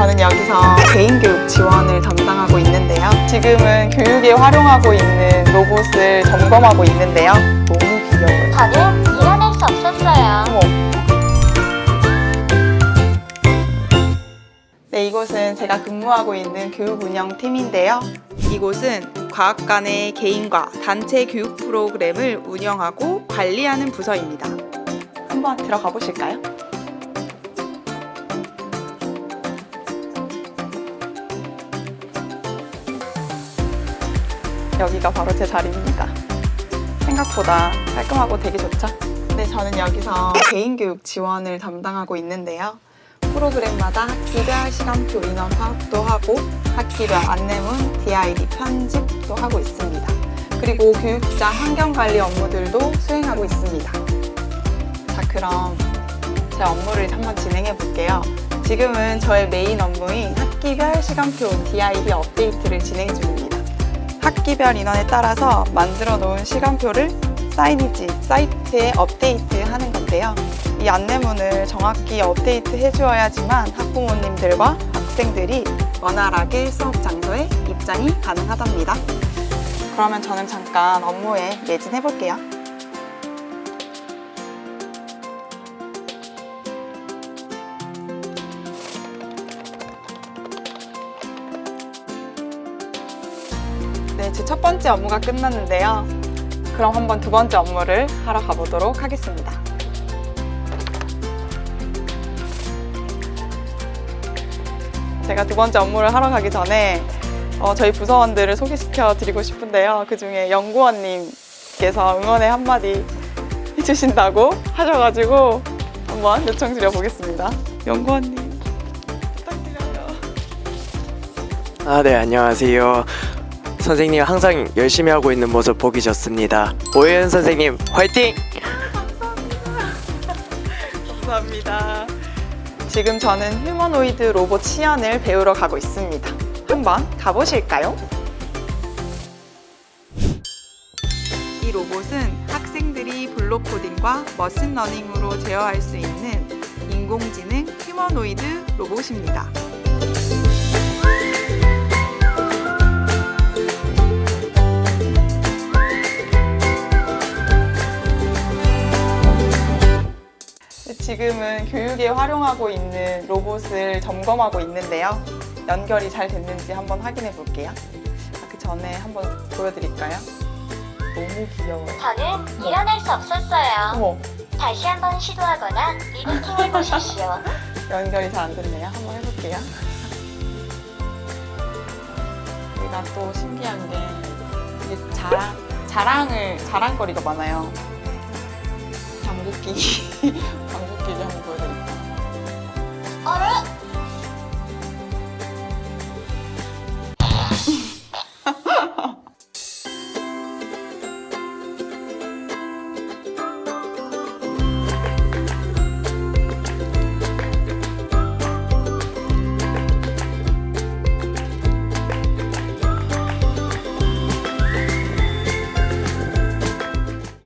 저는 여기서 개인교육 지원을 담당하고 있는데요. 지금은 교육에 활용하고 있는 로봇을 점검하고 있는데요. 너무 귀여워요. 저는 일어날 수 없었어요. 네, 이곳은 제가 근무하고 있는 교육 운영 팀인데요. 이곳은 과학관의 개인과 단체 교육 프로그램을 운영하고 관리하는 부서입니다. 한번 들어가 보실까요? 여기가 바로 제 자리입니다. 생각보다 깔끔하고 되게 좋죠? 네, 저는 여기서 개인교육 지원을 담당하고 있는데요. 프로그램마다 학기별 시간표 인원 파악도 하고 학기별 안내문, DID 편집도 하고 있습니다. 그리고 교육장 환경관리 업무들도 수행하고 있습니다. 자, 그럼 제 업무를 한번 진행해 볼게요. 지금은 저의 메인 업무인 학기별 시간표 DID 업데이트를 진행 중입니다. 학기별 인원에 따라서 만들어 놓은 시간표를 사이니지 사이트에 업데이트 하는 건데요. 이 안내문을 정확히 업데이트 해주어야지만 학부모님들과 학생들이 원활하게 수업 장소에 입장이 가능하답니다. 그러면 저는 잠깐 업무에 매진해 볼게요. 네, 제첫 번째 업무가 끝났는데요. 그럼 한번 두 번째 업무를 하러 가보도록 하겠습니다. 제가 두 번째 업무를 하러 가기 전에 어, 저희 부서원들을 소개시켜 드리고 싶은데요. 그 중에 연구원님께서 응원의 한마디 해주신다고 하셔가지고 한번 요청드려 보겠습니다. 연구원님 부탁드려요. 아, 네, 안녕하세요. 선생님 항상 열심히 하고 있는 모습 보기 좋습니다. 오혜연 선생님, 화이팅! 감사합니다. 지금 저는 휴머노이드 로봇 시연을 배우러 가고 있습니다. 한번 가보실까요? 이 로봇은 학생들이 블록 코딩과 머신 러닝으로 제어할 수 있는 인공지능 휴머노이드 로봇입니다. 지금은 교육에 활용하고 있는 로봇을 점검하고 있는데요. 연결이 잘 됐는지 한번 확인해 볼게요. 아, 그 전에 한번 보여드릴까요? 너무 귀여워요. 저는 일어날 수 없었어요. 어머, 다시 한번 시도하거나 리부팅 해 보십시오. 연결이 잘 안 됐네요. 한번 해볼게요. 여기가 또 신기한 게 이게 자랑, 자랑을, 자랑거리가 많아요. 전국기